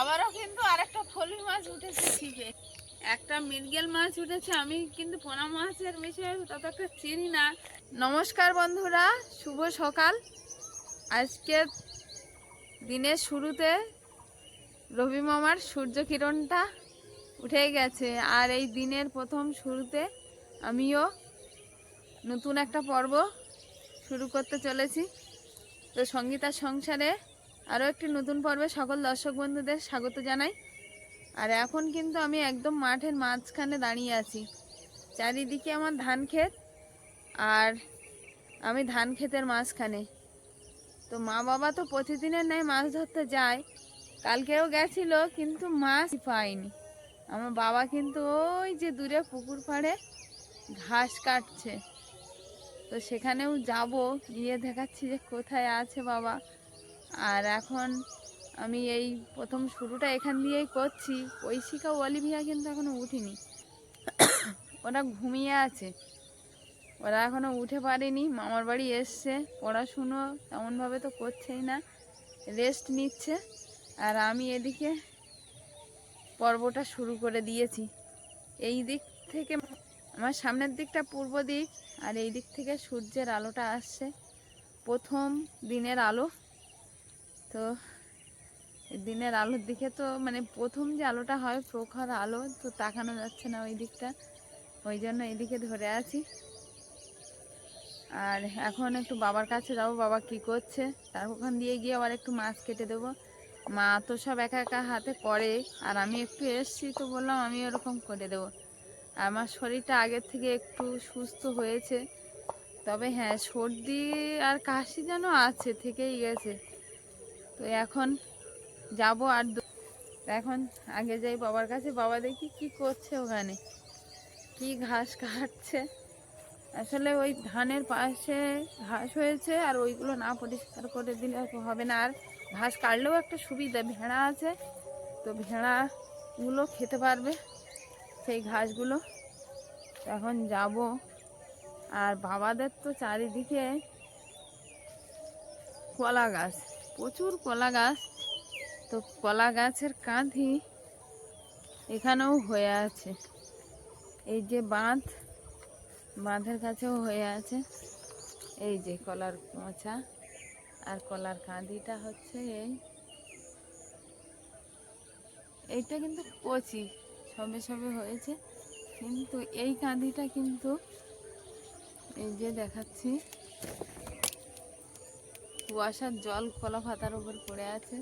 আবারও কিন্তু আরেকটা ফলি মাছ উঠেছে ছিপে। একটা মৃগেল মাছ উঠেছে, আমি কিন্তু পোনা মাছের বিষয়ে তত একটা চিনি না। নমস্কার বন্ধুরা, শুভ সকাল। আজকে দিনের শুরুতে রবি মামার সূর্য কিরণটা উঠে গেছে, আর এই দিনের প্রথম শুরুতে আমিও নতুন একটা পর্ব শুরু করতে চলেছি। তো সঙ্গীতার সংসারে আরও একটি নতুন পর্বে সকল দর্শক বন্ধুদের স্বাগত জানাই। আর এখন কিন্তু আমি একদম মাঠের মাঝখানে দাঁড়িয়ে আছি। চারিদিকে আমার ধান ক্ষেত আর আমি ধান ক্ষেতের মাঝখানে। তো মা বাবা তো প্রতিদিনের ন্যায় মাছ ধরতে যায়। কালকেও গেছিল, কিন্তু মাছ পাইনি। আমার বাবা কিন্তু ওই যে দূরে পুকুর পাড়ে ঘাস কাটছে। তো সেখানেও যাব, গিয়ে দেখাচ্ছি যে কোথায় আছে বাবা। আর এখন আমি এই প্রথম শুরুটা এখান দিয়েই করছি। ঐশিকা অলিভিয়া কিন্তু এখনও উঠিনি। ওরা ঘুমিয়ে আছে। ওরা এখনও উঠে পারেনি। মামার বাড়ি এসছে। পড়াশুনো তেমনভাবে তো করছেই না। রেস্ট নিচ্ছে। আর আমি এদিকে পর্বটা শুরু করে দিয়েছি। এই দিক থেকে আমার সামনের দিকটা পূর্ব দিক। আর এই দিক থেকে সূর্যের আলোটা আসছে। প্রথম দিনের আলো। তো দিনের আলোর দিকে তো মানে প্রথম যে আলোটা হয় প্রখর আলো, তো তাকানো যাচ্ছে না ওই দিকটা ওই জন্য এদিকে ধরে আছি। আর এখন একটু বাবার কাছে যাব, বাবা কি করছে? তার ওখান দিয়ে গিয়ে আবার একটু মাছ কেটে দেবো। মা তো সব একা একা হাতে করে, আর আমি একটু এসছি তো বললাম আমি ওরকম করে দেবো। আমার শরীরটা আগের থেকে একটু সুস্থ হয়েছে। তবে হ্যাঁ সর্দি আর কাশি যেন আছে, থেকেই গেছে। তো এখন যাব আর এখন আগে যাই বাবার কাছে। বাবা দেখি কি করছে ওখানে। কি ঘাস কাটছে। আসলে ওই ধানের পাশে ঘাস হয়েছে আর ওইগুলো না পরিষ্কার করে দিলে হবে না। আর ঘাস কাটলেও একটা সুবিধা, ভেড়া আছে তো ভেড়াগুলো খেতে পারবে সেই ঘাসগুলো। এখন যাব। আর বাবাদের তো চারিদিকে কলা গাছ। প্রচুর কলা গাছ। তো কলা গাছের কাঁধি এখানেও হয়ে আছে। এই যে বাঁধ, বাঁধের কাছেও হয়ে আছে। এই যে কলার মোচা আর কলার কাঁদিটা হচ্ছে এই। এইটা কিন্তু কচি, সবে সবে হয়েছে। কিন্তু এই কাঁদিটা কিন্তু এই যে দেখাচ্ছি কুয়াশার জল কলা পাতার উপর পড়ে আছে।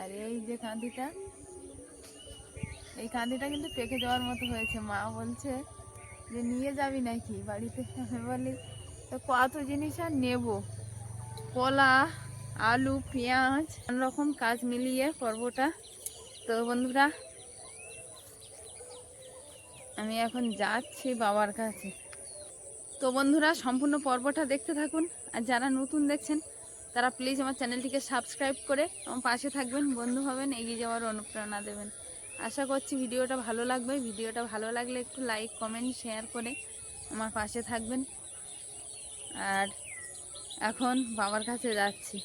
আর এই যে কাঁদিটা, এই কাঁদিটা কিন্তু পেকে যাওয়ার মতো হয়েছে। মা বলছে যে, নিয়ে যাবি নাকি বাড়িতে? আমি বলি, তো কত জিনিস আর নেব? কলা, আলু, পেঁয়াজ রকম কাজ মিলিয়ে পর্বটা তো বন্ধুরা, আমি এখন যাচ্ছি বাবার কাছে। তো বন্ধুরা, সম্পূর্ণ পর্বটা দেখতে থাকুন। আর যারা নতুন দেখছেন তারা প্লিজ আমার চ্যানেলটিকে সাবস্ক্রাইব করে আমার পাশে থাকবেন, বন্ধু হবেন, এগিয়ে যাওয়ার অনুপ্রেরণা দেবেন। আশা করছি ভিডিওটা ভালো লাগবে। ভিডিওটা ভালো লাগলে একটু লাইক কমেন্ট শেয়ার করে আমার পাশে থাকবেন। আর এখন বাবার কাছে যাচ্ছি।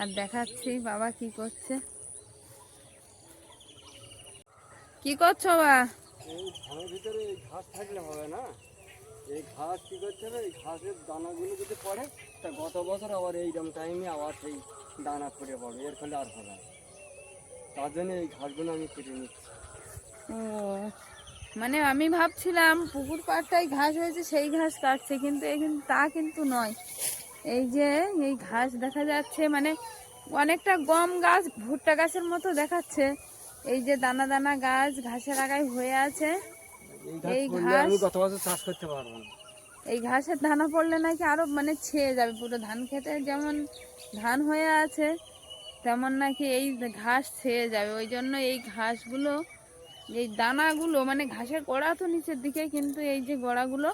আর দেখাচ্ছি বাবা কি করছে। কি করছ বা ঘাস থাকলে হবে না। এই ঘাস কি হবে এই ঘাসের দানাগুলো যদি পড়ে তা গত বছর আবার এইরকম টাইমে আবার সেই দানা পড়ে পড়বে এর ফলে আর হবে না। তার জন্য এই ঘাসগুলো আমি কেটে নিচ্ছি। ও মানে আমি ভাবছিলাম পুকুর পাড়টায় ঘাস হয়েছে সেই ঘাস কাটছে কিন্তু এই কিন্তু তা কিন্তু নয়। এই যে এই ঘাস দেখা যাচ্ছে মানে অনেকটা গম গাছ ভুট্টা গাছের মতো দেখাচ্ছে। এই যে দানা দানা গাছ ঘাসের আগায় হয়ে আছে। এই ঘাস আমি গত বছর চাষ করতে পারব না। এই ঘাসের দানা পড়লে নাকি আরও মানে ছেয়ে যাবে পুরো ধান খেতে যেমন ধান হয়ে আছে তেমন নাকি এই ঘাস ছেয়ে যাবে। ওই জন্য এই ঘাসগুলো এই দানাগুলো মানে ঘাসের গোড়া তো নিচের দিকে কিন্তু এই যে গোড়াগুলো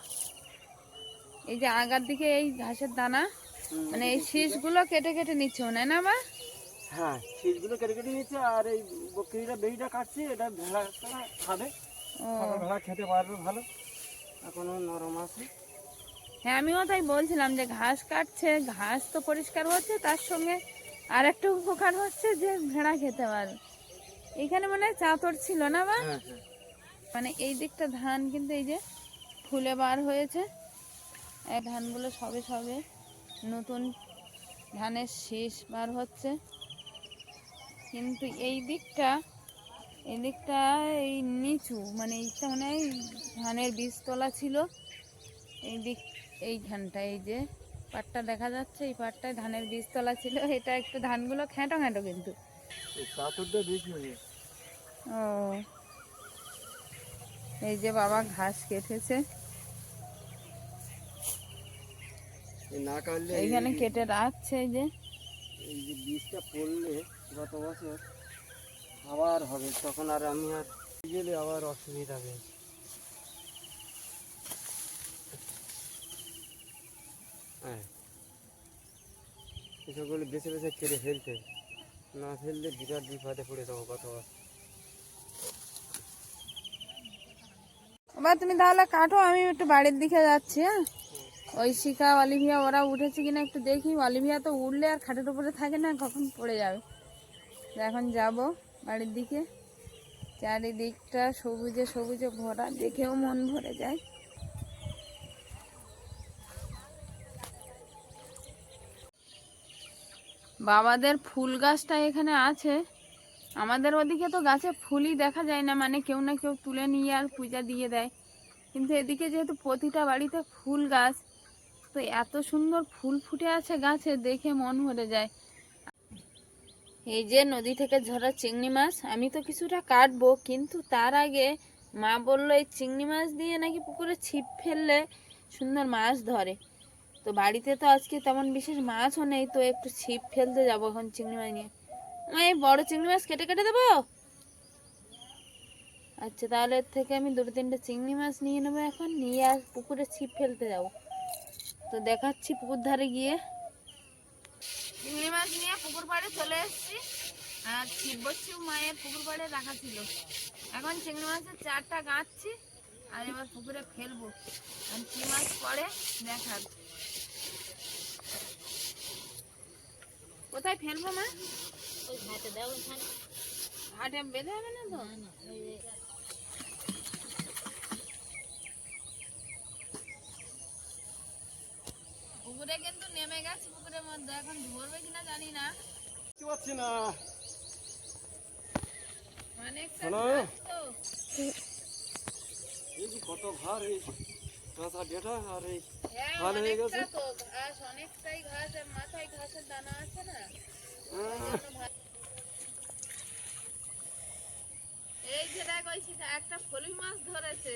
এই যে আগার দিকে এই ঘাসের দানা মানে এই শীষগুলো কেটে কেটে নিচ্ছে মনে হয় না মা? হ্যাঁ শীষগুলো কেটে কেটে নিচ্ছে আর এই বকরিটা বেরিটা কাটছে এটা ভেড়া খাবে। ভেড়া খেতে পারবে ভালো। এখনও নরম আছে। হ্যাঁ আমিও তাই বলছিলাম যে ঘাস কাটছে ঘাস তো পরিষ্কার হচ্ছে তার সঙ্গে আর একটা উপকার হচ্ছে যে ভেড়া খেতে পারে। এখানে মনে চাতর ছিল না বা? হ্যাঁ হ্যাঁ। মানে এই দিকটা ধান কিন্তু এই যে ফুলে বার হয়েছে। এই ধানগুলো সবে সবে নতুন ধানের শীষ বার হচ্ছে। কিন্তু এই দিকটা এই দিকটা এই নিচু মানে এইটা মানে ধানের বীজ তোলা ছিল। এই দিক এইখানটা এই যে পাটটা দেখা যাচ্ছে এই পাটটায় ধানের বীজ তোলা ছিল। এটা একটু ধানগুলো খেঁটো খেঁটো কিন্তু। ও। এই যে বাবা ঘাস কেটেছে। এইখানে কেটে রাখছে এই যে। এই যে বীজটা পড়লে গত বছর আবার হবে তখন আর আমি আর গেলে আবার অসুবিধা হবে হ্যাঁ। এসবগুলো বেছে বেছে কেটে ফেলতে। না ফেললে বিরাট বিপদে পড়ে যাব গতবার এবার তুমি তাহলে কাটো আমি একটু বাড়ির দিকে যাচ্ছি হ্যাঁ? ওই শিখা অলিভিয়া ওরা উঠেছে কিনা একটু দেখি। অলিভিয়া তো উঠলে আর খাটের উপরে থাকে না কখন পড়ে যাবে। এখন যাব বাড়ির দিকে। চারিদিকটা সবুজে সবুজে ভরা দেখেও মন ভরে যায়। বাবাদের ফুল গাছটা এখানে আছে। আমাদের ওদিকে তো গাছে ফুলই দেখা যায় না মানে কেউ না কেউ তুলে নিয়ে আর পূজা দিয়ে দেয়। কিন্তু এদিকে যেহেতু প্রতিটা বাড়িতে ফুল গাছ, তো এত সুন্দর ফুল ফুটে আছে গাছে, দেখে মন ভরে যায়। এই যে নদী থেকে ঝরা চিংড়ি মাছ, আমি তো কিছুটা কাটবো, কিন্তু তার আগে মা বলল, এই চিংড়ি মাছ দিয়ে নাকি পুকুরে ছিপ ফেললে সুন্দর মাছ ধরে। তো বাড়িতে তো আজকে তেমন বিশেষ মাছও নেই, তো একটু ছিপ ফেলতে যাব এখন চিংড়ি মাছ নিয়ে। মা এই বড় চিংড়ি মাছ কেটে কেটে দেবো? আচ্ছা তাহলে এর থেকে আমি দুটো তিনটে চিংড়ি মাছ নিয়ে নেব এখন, নিয়ে আর পুকুরে ছিপ ফেলতে যাব। তো দেখাচ্ছি পুকুর ধারে গিয়ে। চিংড়ি মাছ নিয়ে পুকুর পাড়ে চলে এসেছি। আর ছিপ বসছি মায়ের পুকুর পাড়ে রাখা ছিল। এখন চিংড়ি মাছের চারটা গাঁচ্ছি আর এবার পুকুরে ফেলব। আর কি মাছ পড়ে দেখার। কোথায় ফেলব মা ঘাটে বেঁধে হবে না তো পুকুরে কিন্তু নেমে গেছে পুকুরের মধ্যে। এখন ধরবে কিনা জানি না। কত ভার এই কাঁচা ডেটা আর এই ভালো হয়ে গেছে। অনেকটা তো ঘাস অনেকটাই ঘাস আর মাথায় ঘাসের দানা আছে না? এই যে দেখ ওই একটা ফলুই মাছ ধরেছে।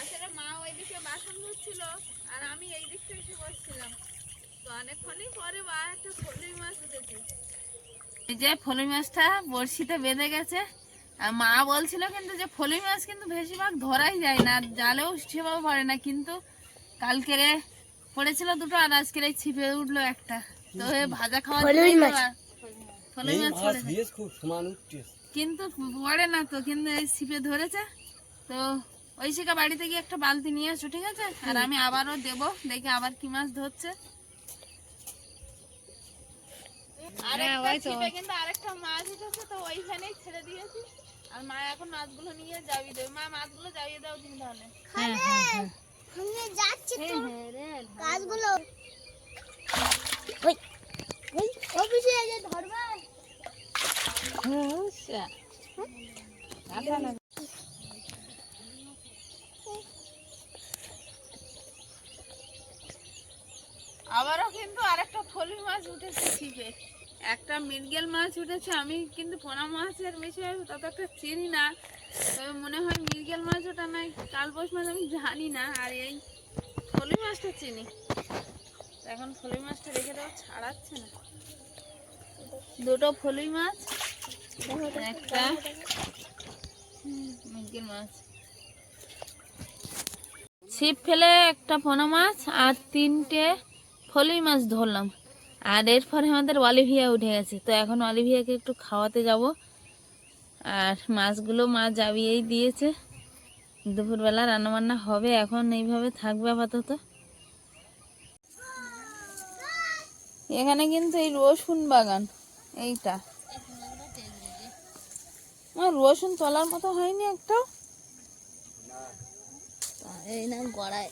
আসলে মা ওইদিকে বাসন ধুচ্ছিল আর আমি এই দিকটা এসে বসছিলাম। তো অনেকক্ষণই পরে বা একটা ফলুই মাছ উঠেছে এই যে ফলুই মাছটা বড়শিতে বেঁধে গেছে। আর মা বলছিল কিন্তু যে ফলুই মাছ কিন্তু বেশিরভাগ ধরাই যায় না জালেও সেভাবে পড়ে না কিন্তু কালকেরে পড়েছিল দুটো আর আজকের ছিপে উঠল একটা। তো ভাজা খাওয়া কিন্তু পড়ে না তো কিন্তু এই ছিপে ধরেছে। তো ওই শিকা বাড়িতে গিয়ে একটা বালতি নিয়ে আসো ঠিক আছে? আর আমি আবারও দেব দেখি আবার কি মাছ ধরছে। কিন্তু আরেকটা মাছ উঠেছে তো ওইখানেই ছেড়ে দিয়েছি। আর মা এখন মাছগুলো নিয়ে যাবি দেবে মা মাছগুলো যাবিয়ে দাও তুমি তাহলে আমি যাচ্ছি তো। হ্যাঁ গাছগুলো ওই ওই অফিসে যে ধরবা। আবারও কিন্তু আরেকটা ফলি মাছ উঠেছে ছিপে। একটা মৃগেল মাছ উঠেছে। আমি কিন্তু পোনা মাছের বিষয়ে তত একটা চিনি না। তবে মনে হয় মৃগেল মাছ ওটা নাই কালবোস মাছ আমি জানি না, আর এই ফলুই মাছটা চিনি। এখন ফলুই মাছটা রেখে দেওয়া ছাড়াচ্ছে না। দুটো ফলুই মাছ, একটা মৃগেল মাছ। ছিপ ফেলে একটা পোনা মাছ আর তিনটে ফলুই মাছ ধরলাম। আর এরপরে আমাদের অলিভিয়া উঠে গেছে। তো এখন অলিভিয়াকে একটু খাওয়াতে যাব। আর মাছগুলো মা জাবিয়েই দিয়েছে। দুপুরবেলা রান্নাবান্না হবে এখন এইভাবে থাকবে আপাতত। এখানে কিন্তু এই রসুন বাগান এইটা। আমার রসুন তলার মতো হয়নি একটা। এই না গড়ায়।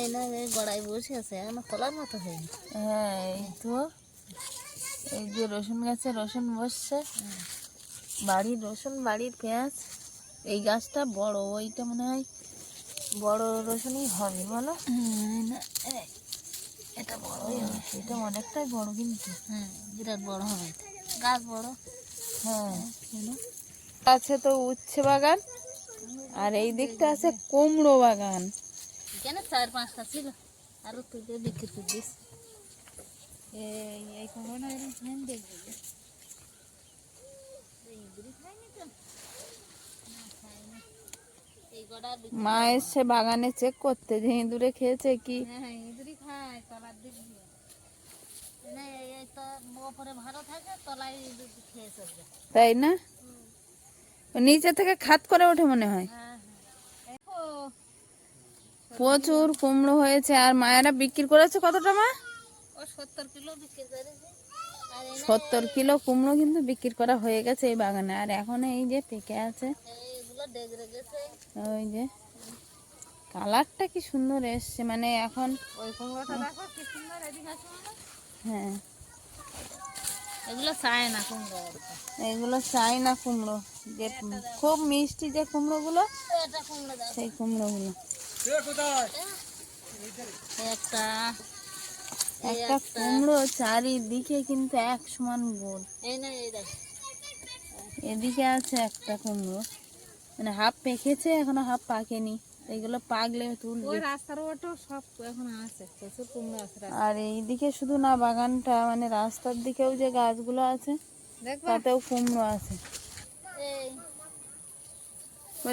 এই না এই গড়ায় বসে আছে এখনও তোলার মতো হয়নি। হ্যাঁ এই তো। এই যে রসুন গাছে রসুন বসছে। বাড়ির রসুন বাড়ির পেঁয়াজ। এই গাছটা বড় ওইটা মনে হয় বড় রসুনই হবে বলো। এটা বড়। এটা অনেকটাই বড় কিন্তু। হ্যাঁ বিরাট বড় হবে। গাছ বড়। হ্যাঁ আছে তো উচ্ছে বাগান আর এই দিকটা আছে কুমড়ো বাগান। কেন চার পাঁচটা ছিল? আর তুই বিক্রি করে দিস। এই এই কুমড়ো না? দেখবি এই গড়া মা এসছে বাগানে চেক করতে যে ইঁদুরে খেয়েছে কি? হ্যাঁ ইঁদুরি খায় তলার দিক দিয়ে। খেয়ে তাই না? নিচে থেকে খাত করে ওঠে মনে হয়। হ্যাঁ হ্যাঁ। প্রচুর কুমড়ো হয়েছে আর মায়েরা বিক্রি করেছে কতটা মা? সত্তর কিলো কুমড়ো কিন্তু বিক্রি করা হয়ে গেছে এই বাগানে আর এখন এই যে পেকে আছে ওই যে। কালারটা কি সুন্দর এসছে মানে এখন ওই কুমড়োটা দেখো কি সুন্দর এদিকে হ্যাঁ। এগুলো চায় না কুমড়ো। এগুলো চাই না কুমড়ো যে খুব মিষ্টি যে কুমড়োগুলো সেই কুমড়োগুলো। একটা একটা। কুমড়ো চারিদিকে কিন্তু এক সমান গোল। এই না এই দেখ। এদিকে আছে একটা কুমড়ো। মানে হাফ পেকেছে এখনও হাফ পাকেনি। এগুলো পাকলে তুলবে। রাস্তার ওটো সব এখন আছে প্রচুর কুমড়ো আছে আর এইদিকে শুধু না বাগানটা মানে রাস্তার দিকেও যে গাছগুলো আছে তাতেও কুমড়ো আছে। এই।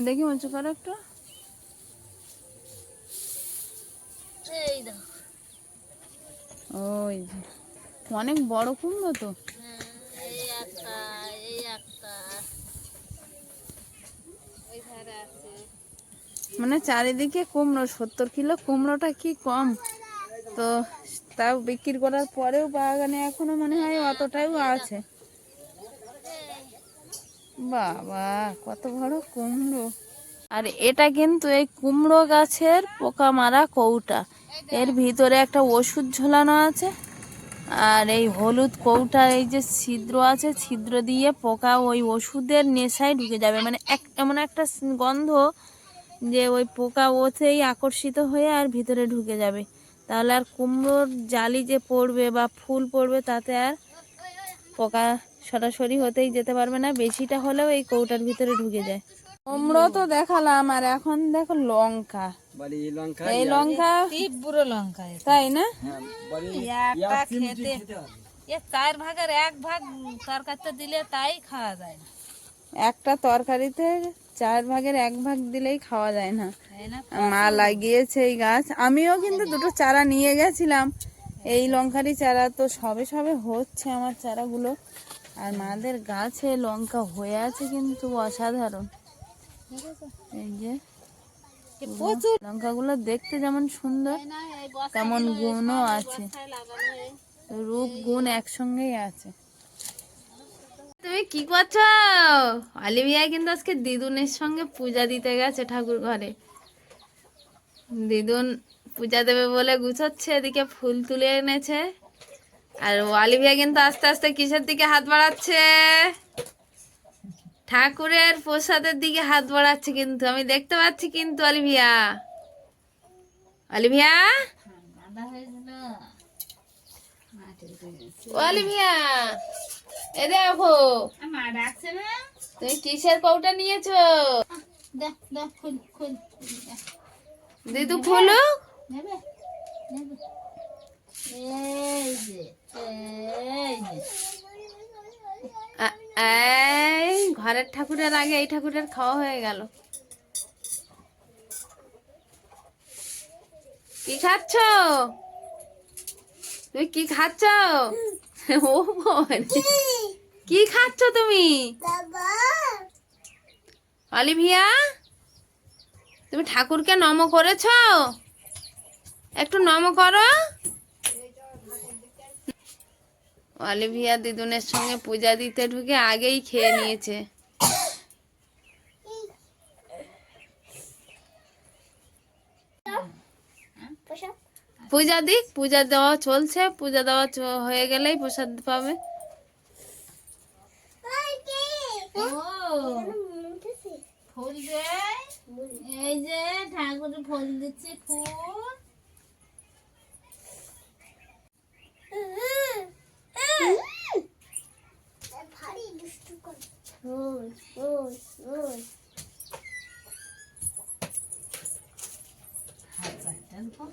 দেখি উঁচু করো একটু। ওই যে অনেক বড় কুমড়ো তো হ্যাঁ, এই একটা এই একটা ওই ধারে আছে মানে চারিদিকে কুমড়ো, সত্তর কিলো কুমড়োটা কি কম? তো তাও বিক্রি করার পরেও বাগানে এখনও মনে হয় অতটাও আছে। বাবা, কত বড় কুমড়ো। আর এটা কিন্তু এই কুমড়ো গাছের পোকা মারা কৌটা। এর ভিতরে একটা ওষুধ ঝোলানো আছে, আর এই হলুদ কৌটার এই যে ছিদ্র আছে, ছিদ্র দিয়ে পোকা ওই ওষুধের নেশায় ঢুকে যাবে। মানে এক, এমন একটা গন্ধ যে ওই পোকা ওতেই আকর্ষিত হয়ে আর ভিতরে ঢুকে যাবে। তাহলে আর কুমড়োর জালি যে পড়বে বা ফুল পড়বে তাতে আর পোকা সরাসরি হতেই যেতে পারবে না। বেশিটা হলেও এই কৌটার ভিতরে ঢুকে যায়। কুমড়ো তো দেখালাম আর এখন দেখো লঙ্কা। এই লঙ্কা বুড়ো লঙ্কা তাই না? হ্যাঁ খেতে। চার ভাগের এক ভাগ তরকারিতে দিলে তাই খাওয়া যায় না। একটা তরকারিতে চার ভাগের এক ভাগ দিলেই খাওয়া যায় না। মা লাগিয়েছে এই গাছ। আমিও কিন্তু দুটো চারা নিয়ে গেছিলাম। এই লঙ্কারই চারা তো সবে সবে হচ্ছে আমার চারাগুলো। আর মাদের গাছে লঙ্কা হয়ে আছে কিন্তু অসাধারণ। এই যে প্রচুর। লঙ্কাগুলো দেখতে যেমন সুন্দর তেমন গুণও আছে। রূপ গুণ একসঙ্গেই আছে। তুমি কি করছ? অলিভিয়া কিন্তু আজকে দিদুনের সঙ্গে পূজা দিতে গেছে ঠাকুর ঘরে। দিদুন পূজা দেবে বলে গুছোচ্ছে এদিকে ফুল তুলে এনেছে। আর অলিভিয়া কিন্তু আস্তে আস্তে কিসের দিকে হাত বাড়াচ্ছে? ঠাকুরের প্রসাদের দিকে হাত বাড়াচ্ছে কিন্তু আমি দেখতে পাচ্ছি কিন্তু অলিভিয়া। অলিভিয়া? হয়েছিল। অলিভিয়া এ দেখো। মা ডাকছে না? তুমি কিসের কৌটা নিয়েছো? দেখ দেখ খুল খুল। দিদু খুলো। নেবে? নেবে। এই যে এই যে এই ঘরের ঠাকুরের আগে এই ঠাকুরের খাওয়া হয়ে গেল। কি খাচ্ছ? তুই কি খাচ্ছ? ও। কি খাচ্ছ তুমি? অলিভিয়া, তুমি ঠাকুরকে নম করেছ? একটু নম করো। অলিভিয়া দিদুনের সঙ্গে পূজা দিতে ঢুকে আগেই খেয়ে নিয়েছে। পূজা দিক পূজা দেওয়া চলছে পূজা দেওয়া চ- হয়ে গেলেই প্রসাদ পাবে। ও। ফুল দে। এই যে ঠাকুর ফুল দিচ্ছে ফুল। হাত চাটতেন তো।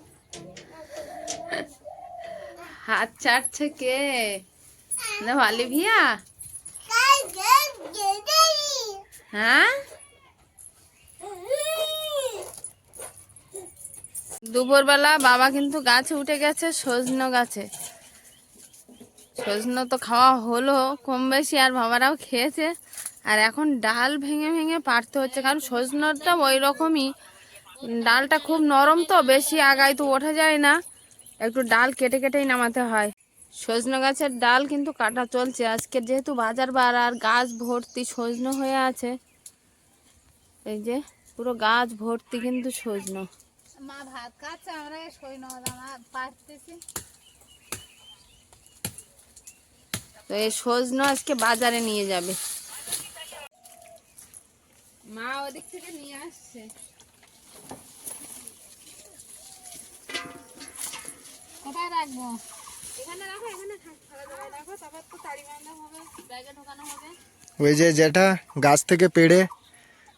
হাত চাটছে কে? না ভালি ভিয়া? হ্যাঁ? দুপুরবেলা বাবা কিন্তু গাছে উঠে গেছে, সজনো গাছে। সজনো তো খাওয়া হলো, কম বেশি আর বাবারাও খেয়েছে। আর এখন ডাল ভেঙে ভেঙে পারতে হচ্ছে, কারণ সজনোটা ওই রকমই। ডালটা খুব নরম তো বেশি আগায় তো ওঠা যায় না। একটু ডাল কেটে কেটেই নামাতে হয়। সজনো গাছের ডাল কিন্তু কাটা চলছে। আজকে যেহেতু বাজার বার আর গাছ ভর্তি সজনো হয়ে আছে। এই যে পুরো গাছ ভর্তি কিন্তু সজনো। মা ভাত খাচ্ছে আমরা তো এই সজনো আজকে বাজারে নিয়ে যাবে। মা ওদিক থেকে নিয়ে আসছে। কোথায় রাখব? এখানে রাখো এখানে থাক। খাওয়া দাওয়া রাখো তারপর তো তাড়ি বাঁধা হবে ব্যাগে ঢোকানো হবে। ওই যে যেটা গাছ থেকে পেড়ে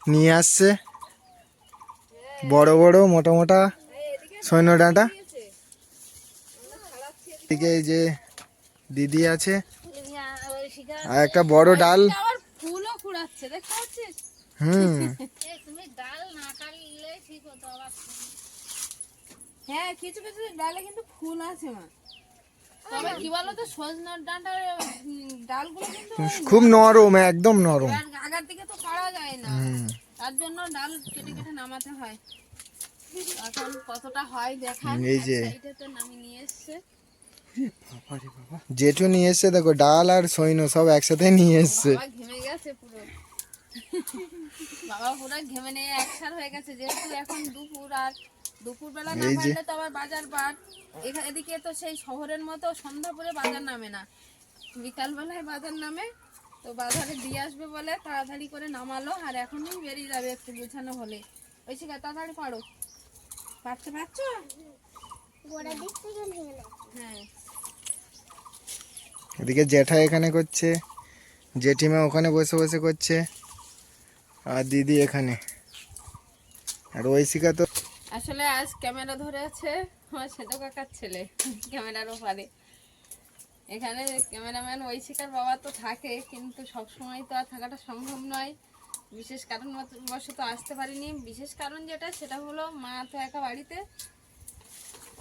নিয়ে আসছে। বড় বড় মোটা মোটা সৈন্য ডাঁটা। এদিকে এই যে দিদি আছে। আর একটা বড় ডাল। আবার ফুলও কুড়াচ্ছে দেখতে পাচ্ছিস? হুম। তুমি ডাল না কাটলে ঠিক হতো আবার। হ্যাঁ কিছু কিছু ডালে কিন্তু ফুল আছে মা। তবে কি বলো তো সজনার ডাঁটার ডালগুলো কিন্তু খুব নরম একদম নরম। আর আগার দিকে তো পারা যায় না। তার জন্য ডাল কেটে কেটে নামাতে হয়। এখন কতটা হয় দেখা এই যে। তো নামিয়ে নিয়ে এসছে। জেঠু নিয়ে এসছে দেখো ডাল আর সৈন্য সব একসাথে নিয়ে এসছে। বাবা ঘেমে গেছে পুরো। বাবা পুরো ঘেমে নিয়ে একসার হয়ে গেছে যেহেতু এখন দুপুর আর দুপুর বেলা না পারলে তো আবার বাজার বার এখানে এদিকে তো সেই শহরের মতো সন্ধ্যা পরে বাজার নামে না। বিকাল বেলায় বাজার নামে তো বাজারে দিয়ে আসবে বলে তাড়াতাড়ি করে নামালো আর এখনই বেরিয়ে যাবে একটু গুছানো হলে। ওই শিখা তাড়াতাড়ি পারো। পারতে পারছ? হ্যাঁ। এদিকে জেঠা এখানে করছে জেঠিমা ওখানে বসে বসে করছে আর দিদি এখানে। আর ঐশিকা তো আসলে আজ ক্যামেরা ধরে আছে আমার সেতো কাকার ছেলে ক্যামেরার ওপারে। এখানে ক্যামেরাম্যান ঐশিকার বাবা তো থাকে কিন্তু সব সময় তো আর থাকাটা সম্ভব নয়। বিশেষ কারণ বশত আসতে পারিনি। বিশেষ কারণ যেটা সেটা হলো মা তো একা বাড়িতে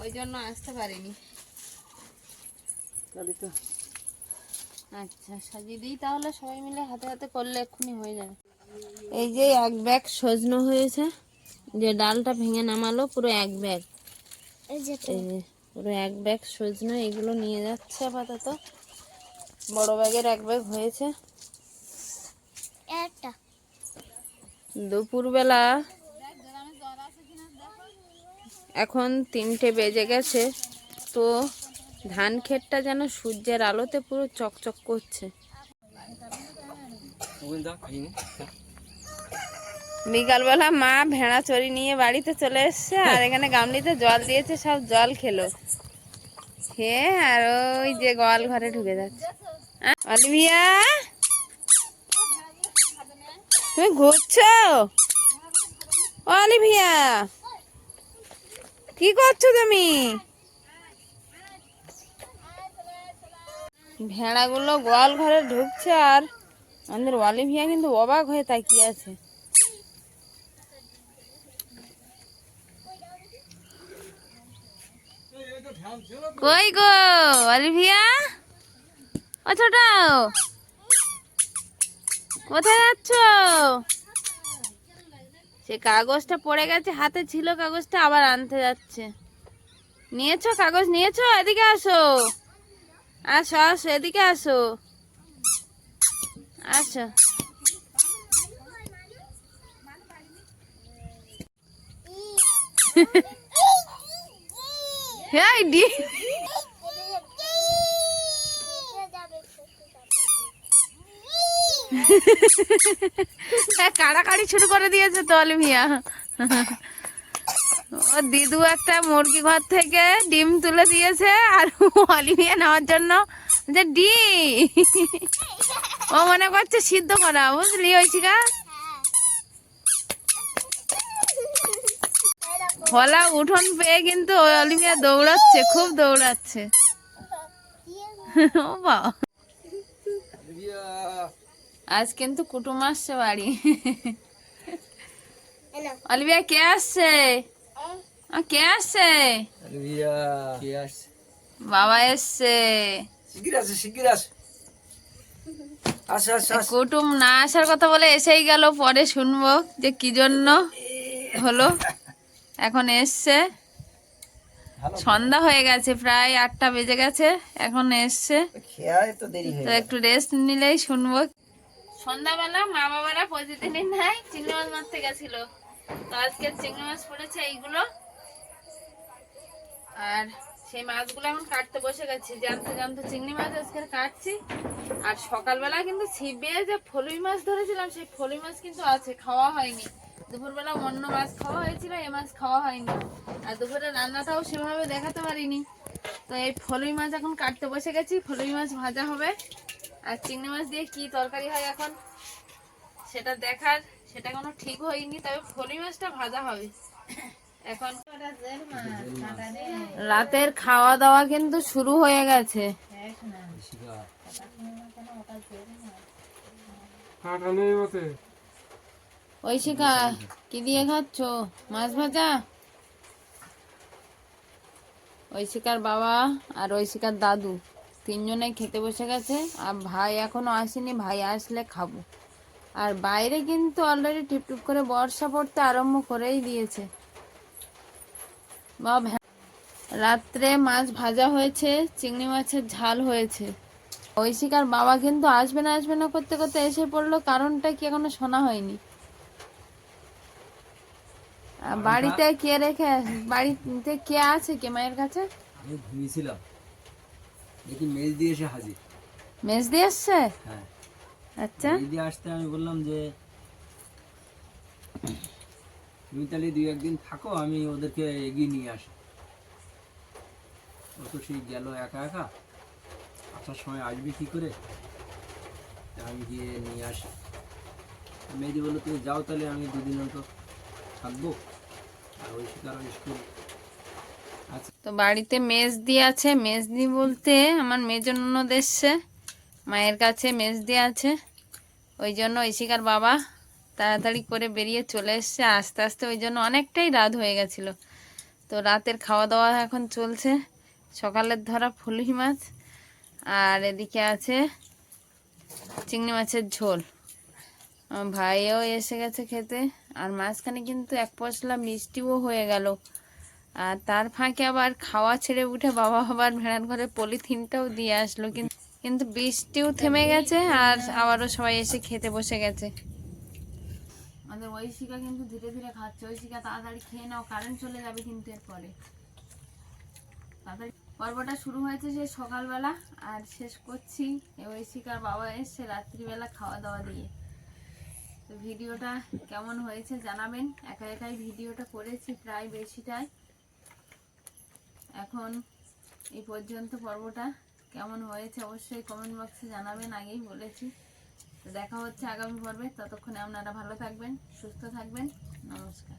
ওই জন্য আসতে পারিনি। আচ্ছা সাজিয়ে দিই তাহলে। সবাই মিলে হাতে হাতে করলে এক্ষুনি হয়ে যাবে। এই যে এক ব্যাগ সজনো হয়েছে। যে ডালটা ভেঙে নামালো পুরো এক ব্যাগ এই পুরো এক ব্যাগ সজনে এগুলো নিয়ে যাচ্ছে আপাতত। বড় ব্যাগের এক ব্যাগ হয়েছে। দুপুরবেলা এখন তিনটে বেজে গেছে। তো ধান ক্ষেতটা যেন সূর্যের আলোতে পুরো চকচক করছে। বিকালবেলা মা ভেড়া চড়ি নিয়ে বাড়িতে চলে এসছে, আর এখানে গামলিতে জল দিয়েছে, সব জল খেলো। খেয়ে আর ওই যে গোয়াল ঘরে ঢুকে যাচ্ছে। অলিভিয়া? তুমি ঘুরছো? অলিভিয়া! কি করছ তুমি? ভেড়াগুলো গোয়াল ঘরে ঢুকছে, আর আমাদের অলিভিয়া কিন্তু অবাক হয়ে তাকিয়ে আছে। কই গো অলিভিয়া? ও ছোট। কোথায় যাচ্ছ? সে কাগজটা পড়ে গেছে হাতে ছিল কাগজটা আবার আনতে যাচ্ছে। নিয়েছো কাগজ? নিয়েছো? এদিকে আসো। আসো আসো এদিকে আসো। আসো। এই ডিম হ্যাঁ কাড়াকাড়ি শুরু করে দিয়েছে তো অলিভিয়া ও দিদু একটা মুরগি ঘর থেকে ডিম তুলে দিয়েছে আর অলিভিয়া নেওয়ার জন্য যে ডিম। ও মনে করছে সিদ্ধ করা, বুঝলি ঐশিকা? খোলা উঠোন পেয়ে কিন্তু ওই অলিভিয়া দৌড়াচ্ছে খুব দৌড়াচ্ছে। ও বাবা। আজ কিন্তু কুটুম আসছে বাড়ি। অলিভিয়া কে আসছে? কে আসছে? বাবা এসছে। কুটুম না আসার কথা বলে এসেই গেল পরে শুনব যে কি জন্য হলো। এখন এসছে। সন্ধ্যা হয়ে গেছে প্রায় আটটা বেজে গেছে এখন এসছে। তো একটু রেস্ট নিলেই শুনব। সন্ধ্যাবেলা মা বাবারা প্রতিদিনই নাই চিংড়ি মাছ মারতে গেছিল। তো আজকে চিংড়ি মাছ পড়েছে এইগুলো। আর সেই মাছগুলো এখন কাটতে বসে গেছি। জানতে জানতে চিংড়ি মাছ আজকে কাটছি। আর সকালবেলা কিন্তু ছিপে যে ফলুই মাছ ধরেছিলাম সেই ফলুই মাছ কিন্তু আছে খাওয়া হয়নি। দুপুরবেলা অন্য মাছ খাওয়া হয়েছিল এ মাছ খাওয়া হয়নি। আর দুপুরে রান্নাটাও সেভাবে দেখাতে পারিনি। তো এই ফলুই মাছ এখন কাটতে বসে গেছি, ফলুই মাছ ভাজা হবে। আর চিংড়ি মাছ দিয়ে কি তরকারি হয় এখন, সেটা দেখার, সেটা কোনো ঠিক হয়নি, তবে ফলুই মাছটা ভাজা হবে। এখন রাতের খাওয়া দাওয়া কিন্তু শুরু হয়ে গেছে। ঐশিকা, কি দিয়ে খাচ্ছ? মাছ ভাজা? ঐশিকার বাবা আর ঐশিকার দাদু তিনজনে খেতে বসে গেছে আর ভাই এখনও আসেনি, ভাই আসলে খাব। আর বাইরে কিন্তু অলরেডি টিপটিপ করে বর্ষা পড়তে আরম্ভ করেই দিয়েছে। ভ্যা- রাত্রে মাছ ভাজা হয়েছে, চিংড়ি মাছের ঝাল হয়েছে। ঐশিকার বাবা কিন্তু আসবে না আসবে না করতে করতে এসে পড়ল, কারণটা কি এখনও শোনা হয়নি। বাড়িতে কে রেখে বাড়িতে কে আছে কে মায়ের কাছে? আমি ঘুমিয়েছিলাম। দেখি মেজ দিয়ে এসে হাজির। মেজ দিয়ে এসছে? হ্যাঁ। আচ্ছা। দিয়ে আসতে আমি বললাম যে তুমি তাহলে দুই একদিন থাকো আমি ওদেরকে এগিয়ে নিয়ে আসি। ও তো সেই গেল একা একা। আসার সময় আসবি কি করে? আমি গিয়ে নিয়ে আসি। মেয়েদি বলল তুমি যাও তাহলে আমি দুদিন তো থাকব। আর ওই স্কুল। আছে তো বাড়িতে মেজদি আছে। মেজদি বলতে আমার মেজন ননদ মায়ের কাছে মেজ মেজদি আছে। ওই জন্য ঐশিকার বাবা তাড়াতাড়ি করে বেরিয়ে চলে এসছে। আস্তে আস্তে ওই জন্য অনেকটাই রাত হয়ে গেছিল। তো রাতের খাওয়া দাওয়া এখন চলছে। সকালের ধরা ফুলহি মাছ। আর এদিকে আছে চিংড়ি মাছের ঝোল। ভাইও এসে গেছে খেতে। আর মাঝখানে কিন্তু এক পশলা মিষ্টিও হয়ে গেল। আর তার ফাঁকে আবার খাওয়া ছেড়ে উঠে বাবা আবার ভেড়ার ঘরে পলিথিনটাও দিয়ে আসলো। কিন্তু কিন্তু বৃষ্টিও থেমে গেছে আর আবারও সবাই এসে খেতে বসে গেছে। আমাদের ঐশিকা কিন্তু ধীরে ধীরে খাচ্ছে। ঐশিকা, তাড়াতাড়ি খেয়ে নাও কারেন্ট চলে যাবে কিন্তু এরপরে। তাড়াতাড়ি পর্বটা শুরু হয়েছে সেই সকালবেলা, আর শেষ করছি। এই ঐশিকার বাবা এসছে রাত্রিবেলা খাওয়া দাওয়া দিয়ে। তো ভিডিওটা কেমন হয়েছে জানাবেন। একা একাই ভিডিওটা করেছি প্রায় বেশিটাই। এখন এই পর্যন্ত পর্বটা কেমন হয়েছে অবশ্যই কমেন্ট বক্সে জানাবেন, আগেই বলেছি। তো দেখা হচ্ছে আগামী পর্বে। ততক্ষণে আপনারা ভালো থাকবেন, সুস্থ থাকবেন। নমস্কার।